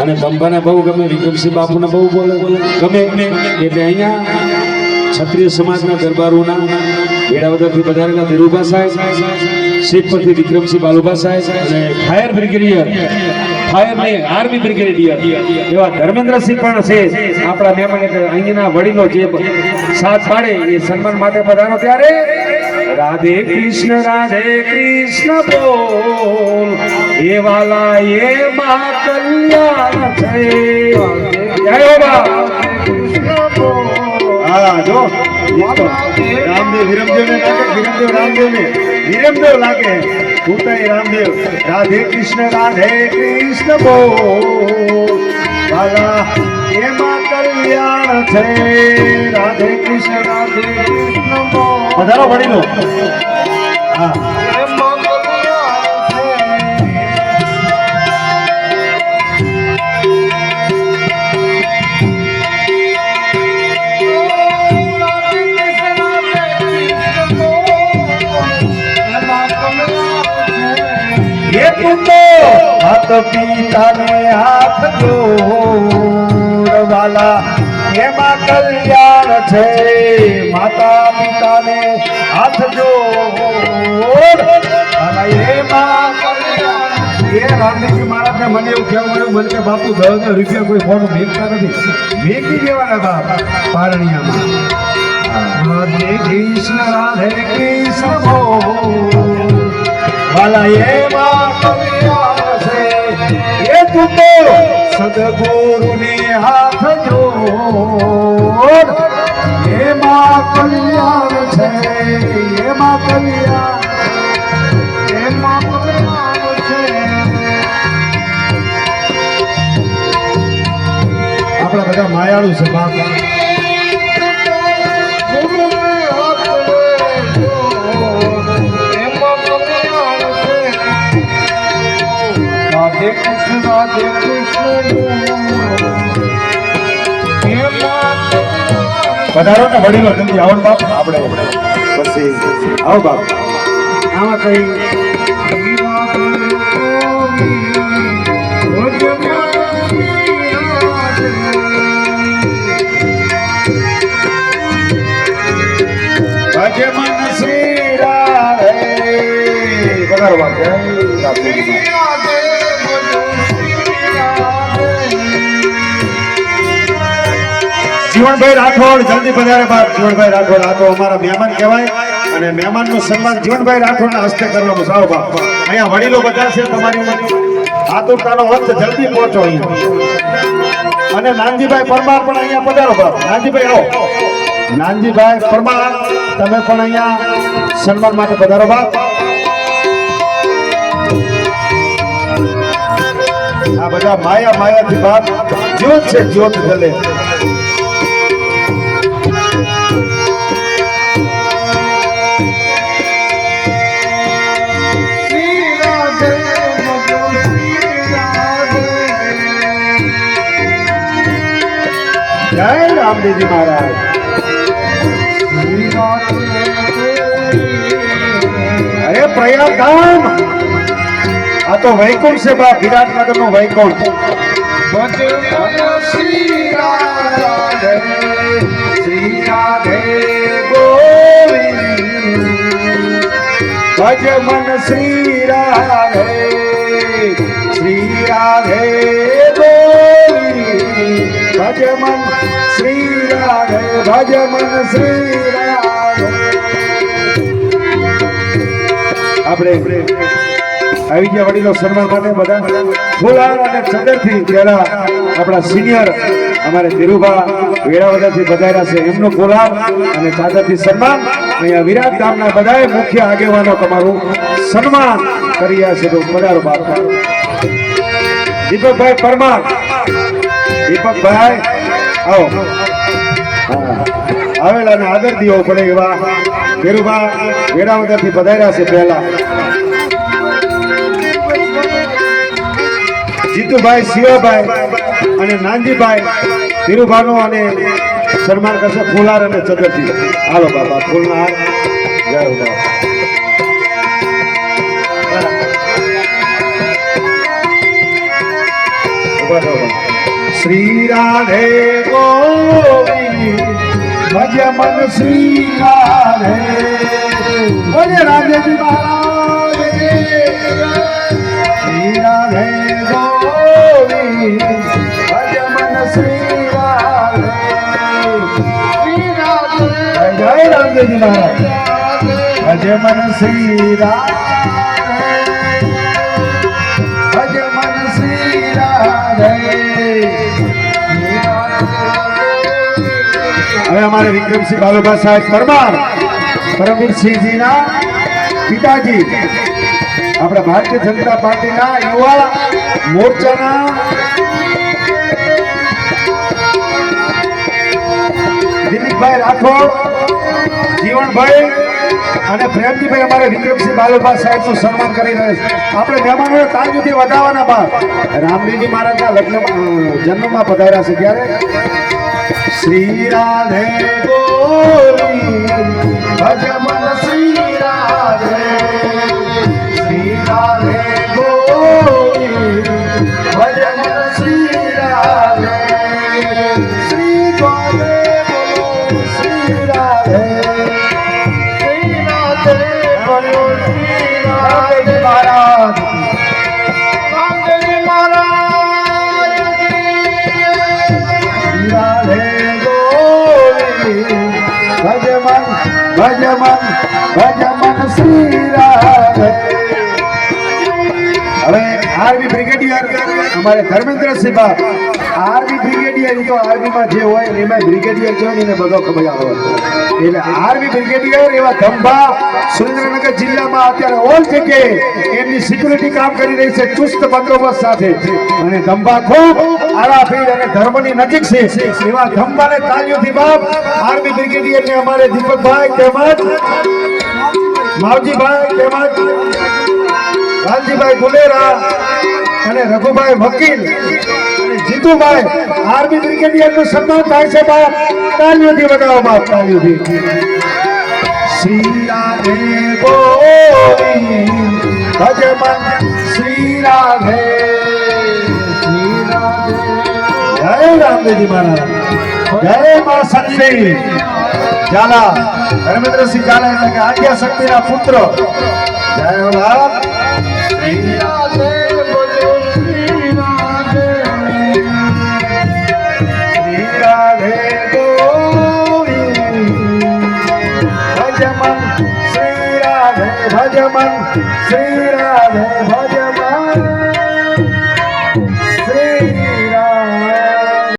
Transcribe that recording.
અને બંબાને બહુ ગમે, વિક્રમસિંહ બાપુને બહુ બોલે. ગમે એટલે અહીંયા ક્ષત્રિય સમાજના દરબારોના વેળાવદરથી પધારેલા ધીરુભા સાહેબ, શેખપરથી વિક્રમસિંહ બાલુભા સાહેબ અને ફાયર બ્રિગેડિયર ફાયર નહીં આર્મી બ્રિગેડિયર એવા ધર્મેન્દ્રસિંહ પણ છે. આપણા મહેમાન અહીંના વડીલો જે સાથ પાડે એ સન્માન માટે પધારો ત્યારે રાધે કૃષ્ણ રાધે કૃષ્ણ બોલ એ વાલા એ મા કલ્યાણ છે જય હો બા. હા જો રામદેવ વિરમદેવ ને લાગે વિરમદેવ રામદેવ ને વિરમદેવ લાગે ભૂતાઈ રામદેવ રાધે કૃષ્ણ રાધે કૃષ્ણ બોલ વાલા એમાં કલ્યાણ છે રાધે કૃષ્ણ રાધે કૃષ્ણ બોલ વધારો વડીલો હા. હાથ હાથ પિતાને હાથ જોડવાલા. એમાં કલ્યાણ છે. માતા પિતાને હાથ જો. એ રામદેવજી મહારાજને મને એવું કહેવા મળ્યું, મને કે બાપુ દસ રૂપિયા કોઈ ફોન મેકતા નથી. મેકી દેવાના બાપ પારણિયામાં. રાધે કૃષ્ણ એવા એ તું તો હાથ જોડ. એમાં કલ્યાણ છે એમાં કલ્યાણ આપણા બધા માયાળુ છે બાપ. રાધે કૃષ્ણ રાધે પધારો ને વડીલો જલ્દી આવો બાપ. આપણે પછી આવો બાપ. આમાં કઈ ભજ મન શ્રી રાધે પધારો બાપ. જય રાધે જીવનભાઈ રાઠોડ, જલ્દી પધારે બાપ. જીવણભાઈ રાઠોડ, આ તો અમારા મહેમાન કહેવાય. અને મહેમાનનું સન્માન જીવનભાઈ રાઠોડના હસ્તે કરવાનું સાવ બાપ. અહીંયા વડીલો બધા છે તમારી આતુરતાનો અંત જલ્દી પહોંચો અહીંયા. અને નાનજીભાઈ પરમાર પણ અહીંયા પધારો બાપ. નાનજીભાઈ, આવો. નાનજીભાઈ પરમાર, તમે પણ અહીંયા સન્માન માટે પધારો બાપ. આ બધા માયા માયાથી બાપ જ્યોત છે જ્યોત જલે રામદેવજી મહારાજ. અરે પ્રયાગ ધામ! આ તો વૈકુંઠ છે બા વિરાટનગરનું વૈકુંઠ. શ્રી રાધે શ્રી રાધે ભજ મન શ્રી રાધે શ્રી રાધે. ભજ શ્રી રાધે ભજ શ્રી આપણે આવી ગયા વડીલો સન્માન માટે બધા ફુલાર અને ચંદરથી પહેલા આપણા સિનિયર અમારે ધીરુભા વેળાવદરથી બધાયરા છે. એમનો ફુલાર અને ચાદરથી સન્માન. અહીંયા વિરાટ ગામના બધાએ મુખ્ય આગેવાનો તમારું સન્માન કરી રહ્યા છે. તો પધારો બાપ. દીપકભાઈ પરમાર. દીપકભાઈ, આવો. આવેલા અને આદર દીવો પડે એવા ધીરુભા વેળાવદરથી પધાર્યા છે પહેલા. જીતુભાઈ, શિવાભાઈ અને નાનજીભાઈ ધીરુભાનો અને સન્માન કરશે ફૂલાર અને ચદરથી હાલો બાબા ફૂલના હાર. જય બાબા શ્રી રાધે ભજ મન શ્રી રાધે બોલે રાધેજી મહારાજ શ્રી રાધે ગોવિંદ ભજ મન શ્રી રાધે જય જય રાધેજી મહારાજ ભજ મન શ્રી રાધે હવે અમારે વિક્રમસિંહ બાલુભા સાહેબ પરમાર, પરમવીરસિંહજીના પિતાજી, આપણા ભારતીય જનતા પાર્ટીના યુવા મોરચાના દિલીપભાઈ રાઠોડ જીવણભાઈ અને પ્રેમજીભાઈ અમારે વિક્રમસિંહ બાલુભા સાહેબનું સન્માન કરી રહ્યા છે. આપણે મહેમાનોને તાજુથી વધાવવાના બાદ રામદેવજી મહારાજના લગ્ન જન્મમાં પધાર્યા છે. ત્યારે શ્રી રાધે ગોવિંદ ભજ મન શ્રી રાધે શ્રી રાધે ગોવિંદ ભજમન ભજમન ભજમન શ્રી રાધે હવે આર્મી બ્રિગેડિયર અમારે ધર્મેન્દ્રસિંહ બા આર્મી બ્રિગેડિયર તો આર્મીમાં જે હોય એમાં બ્રિગેડિયર જો એને બધો ખબર આવે. એટલે આર્મી બ્રિગેડિયર એવા ધંભા સુરેન્દ્રનગર જિલ્લામાં અત્યારે ઓલ જગ્યાએ એમની સિક્યુરિટી કામ કરી રહી છે, ચુસ્ત બંદોબસ્ત સાથે. અને ધંભા ખૂબ આરાફીર અને ધર્મની નજીક છે. એવા ધંભાને તાલીઓથી બાપ આર્મી બ્રિગેડિયર ને અમારે દીપકભાઈ તેમજ માવજીભાઈ તેમજ લાલજીભાઈ ગુલેરા અને રઘુભાઈ વકીલ જીતુભાઈ આર્મી બ્રિગેડિયરનું સન્માન થાય છે બાપ. તાલીઓથી બાપ તાલીઓથી શ્રી રાધે ગોવિંદ, ભજમન શ્રી રાધે શ્રી રાધે જય રામદેવજી મહારાજ. જય મા શક્તિ. ઝાલા. ધર્મેન્દ્રસિંહ ઝાલા એટલે કે આદ્યા શક્તિના પુત્ર. જય ભારત. ભજમન શ્રી રાધે ભજમન